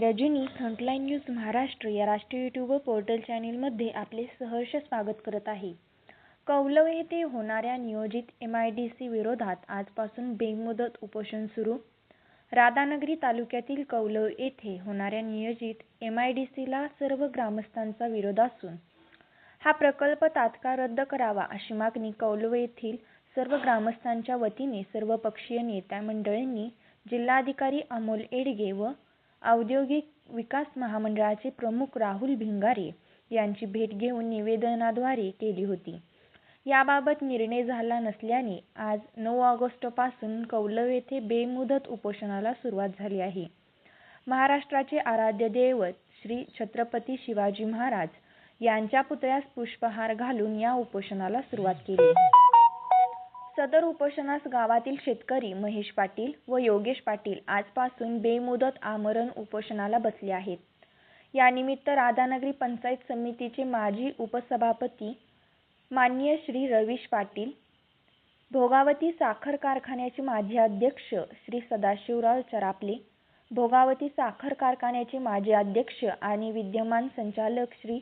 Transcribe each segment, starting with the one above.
Rajani संटलाईन news Maharashtra या राष्ट्रीय YouTube portal चॅनेलमध्ये आपले सहर्ष स्वागत करत आहे. कौलव येथे होणाऱ्या नियोजित एम आय डी सी विरोधात आजपासून बेमुदत उपोषण सुरू. राधानगरी तालुक्यातील कौलव येथे होणाऱ्या नियोजित एम आय डी सीला सर्व ग्रामस्थांचा विरोध असून हा प्रकल्प तात्काळ रद्द करावा अशी मागणी कौलव येथील सर्व ग्रामस्थांच्या वतीने सर्वपक्षीय नेत्या मंडळींनी जिल्हाधिकारी अमोल येडगे व औद्योगिक विकास महामंडळाचे प्रमुख राहुल भिंगारे यांची भेट घेऊन निवेदनाद्वारे केली होती. याबाबत निर्णय झाला नसल्याने आज नऊ ऑगस्टपासून कौलव येथे बेमुदत उपोषणाला सुरुवात झाली आहे. महाराष्ट्राचे आराध्य दैवत श्री छत्रपती शिवाजी महाराज यांच्या पुतळ्यास पुष्पहार घालून या उपोषणाला सुरुवात केली. सदर उपोषणास गावातील शेतकरी महेश पाटील व योगेश पाटील आजपासून बेमुदत आमरण उपोषणाला बसले आहेत. यानिमित्त राधानगरी पंचायत समितीचे माजी उपसभापती माननीय श्री रवीश पाटील, भोगावती साखर कारखान्याचे माजी अध्यक्ष श्री सदाशिवराव चरापले, भोगावती साखर कारखान्याचे माजी अध्यक्ष आणि विद्यमान संचालक श्री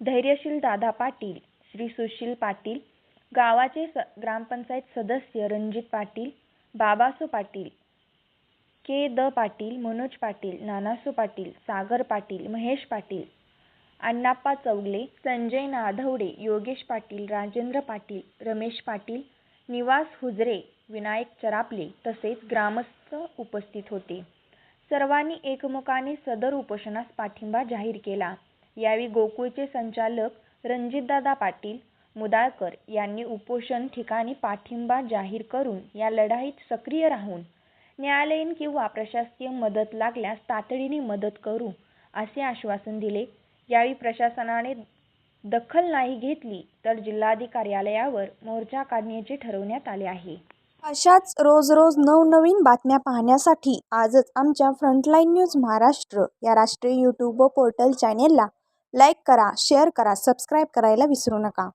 धैर्यशील दादा पाटील, श्री सुशील पाटील, गावाचे स ग्रामपंचायत सदस्य रणजित पाटील, बाबासो पाटील, के. द. पाटील, मनोज पाटील, नानासो पाटील, सागर पाटील, महेश पाटील, अण्णाप्पा चौगले, संजय नाधवडे, योगेश पाटील, राजेंद्र पाटील, रमेश पाटील, निवास हुजरे, विनायक चरापले तसेच ग्रामस्थ उपस्थित होते. सर्वांनी एकमुखाने सदर उपोषणास पाठिंबा जाहीर केला. यावेळी गोकुळचे संचालक रणजितदादा पाटील मुदाळकर यांनी उपोषण ठिकाणी पाठिंबा जाहीर करून या लढाईत सक्रिय राहून न्यायालयीन किंवा प्रशासकीय मदत लागल्यास तातडीने मदत करू असे आश्वासन दिले. यावेळी प्रशासनाने दखल नाही घेतली तर जिल्हाधिकारी कार्यालयावर मोर्चा काढण्याचे ठरवण्यात आले आहे. अशाच रोज रोज नवनवीन बातम्या पाहण्यासाठी आजच आमच्या फ्रंटलाईन न्यूज महाराष्ट्र या राष्ट्रीय यूट्यूब पोर्टल चॅनेलला लाईक करा, शेअर करा, सबस्क्राईब करायला विसरू नका.